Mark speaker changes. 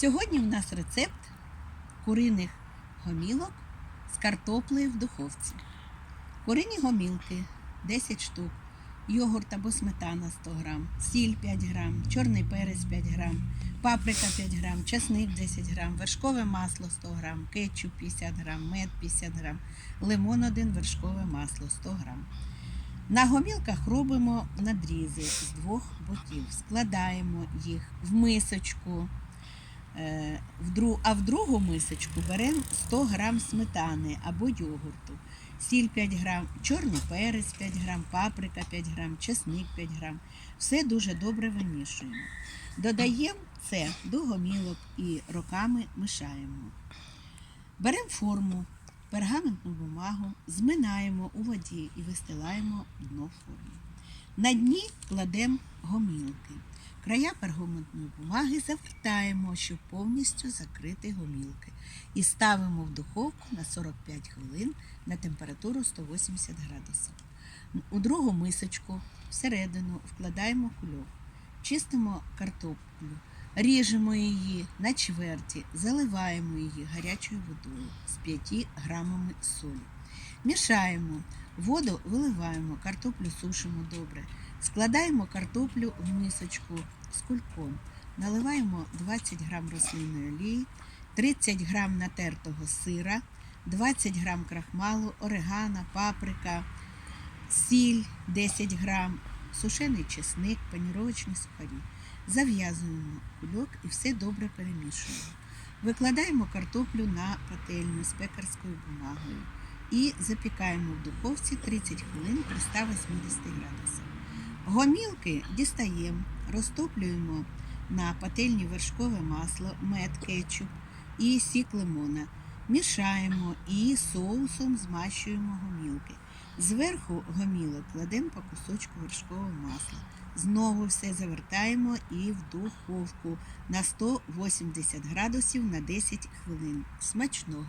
Speaker 1: Сьогодні в нас рецепт куриних гомілок з картоплею в духовці. Курині гомілки 10 штук, йогурт або сметана 100 грам, сіль 5 грам, чорний перець 5 грам, паприка 5 грам, часник 10 грам, вершкове масло 100 грам, кетчуп 50 грам, мед 50 грам, лимон 1, вершкове масло 100 грам. На гомілках робимо надрізи з двох боків, складаємо їх в мисочку, а в другу мисочку беремо 100 грам сметани або йогурту, сіль 5 грам, чорний перець 5 грам, паприка 5 грам, чесник 5 грам. Все дуже добре вимішуємо. Додаємо це до гомілок і руками мішаємо. Беремо форму, пергаментну бумагу, зминаємо у воді і вистилаємо дно форми. На дні кладемо гомілки. Края пергаментної бумаги завертаємо, щоб повністю закрити гомілки. І ставимо в духовку на 45 хвилин на температуру 180 градусів. У другу мисочку всередину вкладаємо кульок, чистимо картоплю, ріжемо її на чверті, заливаємо її гарячою водою з 5 грамами солі. Мішаємо, воду виливаємо, картоплю сушимо добре. Складаємо картоплю в мисочку з кульком. Наливаємо 20 грам рослинної олії, 30 грам натертого сира, 20 грам крахмалу, орегано, паприка, сіль 10 грам, сушений чесник, паніровочні сухарі. Зав'язуємо кульок і все добре перемішуємо. Викладаємо картоплю на пательню з пекарською бумагою і запікаємо в духовці 30 хвилин при 180 градусах. Гомілки дістаємо, розтоплюємо на пательні вершкове масло, мед, кетчуп і сік лимона. Мішаємо і соусом змащуємо гомілки. Зверху гомілок кладемо по кусочку вершкового масла. Знову все завертаємо і в духовку на 180 градусів на 10 хвилин. Смачного!